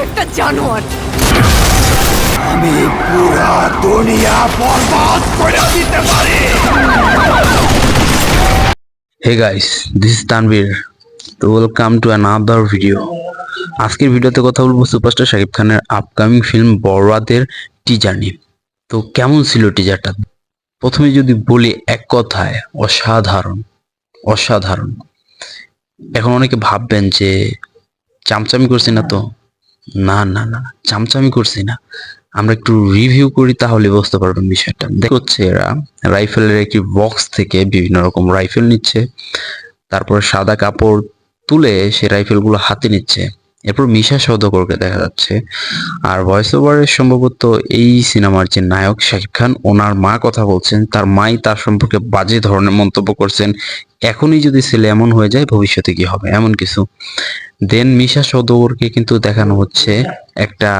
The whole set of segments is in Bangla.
একটা জানোয়ার। আমি পুরা দুনিয়া বরবাদ করে দিতে পারি। Hey guys this is Tanvir তো ওয়েলকাম টু অ্যানাদার ভিডিও আজকের ভিডিওতে কথা বলব সুপারস্টার শাকিব খানের আপকামিং ফিল্ম বরবাদের টিজার নিয়ে। তো কেমন ছিল টিজারটা প্রথমে যদি বলি এক কথায় অসাধারণ অসাধারণ। এখন অনেকে ভাববেন যে চামচামি করছি না তো? না না না চামচামি করছি না। আমরা একটু রিভিউ করি তাহলে বুঝতে পারবেন বিষয়টা। দেখছে এরা রাইফেলের একটি বক্স থেকে বিভিন্ন রকম রাইফেল নিচ্ছে। তারপরে সাদা কাপড় তুলে সে রাইফেলগুলো হাতে নিচ্ছে। এরপর মিশা সৌদাগরকে দেখা যাচ্ছে। আর ভয়েস ওভারের সম্ভবত এই সিনেমার যে নায়ক শাকিব খান, ওনার মা কথা বলছেন, তার মাই তার সম্পর্কে বাজে ধরনের মন্তব্য করছেন। এখনই যদি ছেলে এমন হয়ে যায়, ভবিষ্যতে কি হবে? এমন কিছু। দেন মিশা সৌদাগরকে কিন্তু দেখানো হচ্ছে একটা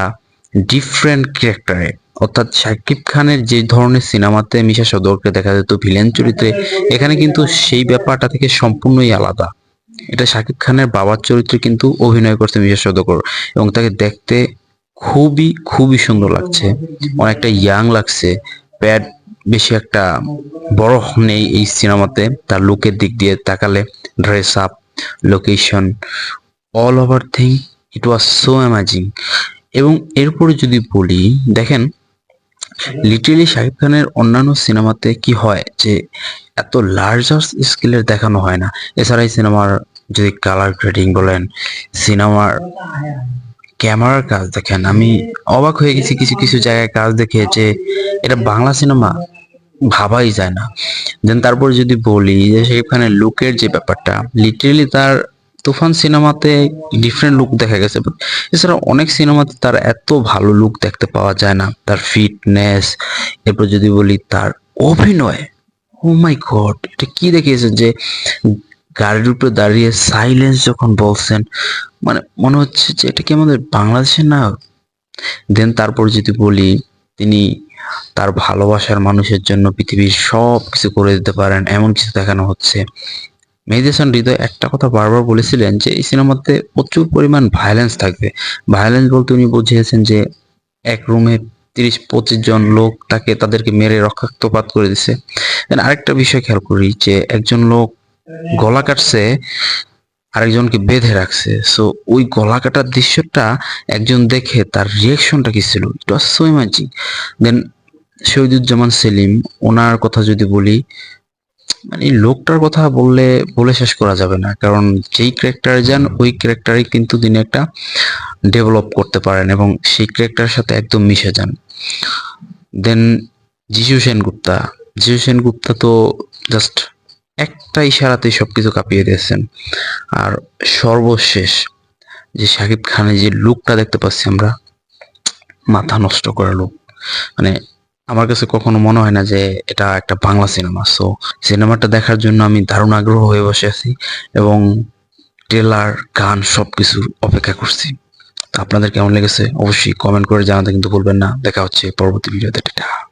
ডিফারেন্ট ক্যারেক্টারে অর্থাৎ শাকিব খানের যে ধরনের সিনেমাতে মিশা সৌদাগরকে দেখা যেত, ভিলেন চরিত্রে, এখানে কিন্তু সেই ব্যাপারটা থেকে সম্পূর্ণই আলাদা। এটা শাকিব খানের বাবার চরিত্রে কিন্তু অভিনয় করছে মিশা সৌদাগর এবং তাকে দেখতে খুবই খুবই সুন্দর লাগছে। অনেকটা ইয়াং লাগছে। প্যাড বেশি একটা বড় নেই এই সিনেমাতে। তার লুকের দিক দিয়ে তাকালে dress up location all over thing it was so amazing এবং এরপরে যদি বলি, দেখেন লিটারেলি শাকিব খানের অন্যান্য সিনেমাতে কি হয় যে এত লার্জার স্কেলের দেখানো হয় না? এছাড়া এই সিনেমার যদি কালার গ্রেডিং বলেন, সিনেমার ক্যামেরার কাজ দেখেন, আমি অবাক হয়ে গেছি কিছু কিছু জায়গায় কাজ দেখে যে এটা বাংলা সিনেমা ভাবাই যায় না। দেন তারপর যদি বলি যে শাকিব খানের লুকের যে ব্যাপারটা লিটারেলি তার তুফান সিনেমাতে ডিফারেন্ট লুক দেখা গেছে এছাড়া অনেক সিনেমাতে তার এত ভালো লুক দেখতে পাওয়া যায় না। তার ফিটনেস এরপর যদি বলি তার অভিনয় ও মাই গড এটা কি দেখিয়েছেন যে গাড়ির উপরে দাঁড়িয়ে সাইলেন্স যখন বলছেন মানে মনে হচ্ছে যে এটা কি আমাদের বাংলাদেশের না? দেন তারপর যদি বলি তিনি তার ভালোবাসার মানুষের জন্য পৃথিবীর সব কিছু করে দিতে পারেন, এমন কিছু দেখানো হচ্ছে। মেহেদি হৃদয় একটা কথা বারবার বলেছিলেন যে, এই সিনেমাতে প্রচুর পরিমাণ ভায়োলেন্স থাকবে। ভায়োলেন্স বলতে উনি বুঝিয়েছেন যে, এক রুমে তিরিশ, পঁচিশ জন লোক তাকে তাদেরকে মেরে রক্ষাক্তপাত করে দিছে। আরেকটা বিষয় খেয়াল করি যে, একজন লোক গলা কাটছে, আরেকজনকে বেঁধে রাখছে। সো ওই গলা কাটার দৃশ্যটা একজন দেখে তার রিয়াকশনটা কি ছিল? It was so amazing then Shahiduzzaman Selim, ওনার কথা যদি বলি মানে লোকটার কথা বললে, বলে শেষ করা যাবে না। কারণ যেই ক্যারেক্টারে যান, ওই ক্যারেক্টারে কিন্তু তিনি একটা ডেভেলপ করতে পারেন এবং সেই ক্যারেক্টারের সাথে একদম মিশে যান। দেন যিশু সেনগুপ্তা। যিশু সেনগুপ্তা তো জাস্ট একটা ইশারাতেই সবকিছু কাঁপিয়ে দিয়েছেন। আর সর্বশেষ যে শাকিব খানের যে লুকটা দেখতে পাচ্ছি আমরা, মাথা নষ্ট করা লুক মানে আমার কাছে কখনো মনে হয় না যে এটা একটা বাংলা সিনেমা। সো সিনেমাটা দেখার জন্য আমি দারুণ আগ্রহ হয়ে বসে আছি এবং ট্রেলার, গান সবকিছু অপেক্ষা করছি। আপনাদের কেমন লেগেছে? অবশ্যই কমেন্ট করে জানাতে কিন্তু ভুলবেন না। দেখা হচ্ছে পরবর্তী ভিডিওতে। টাটা।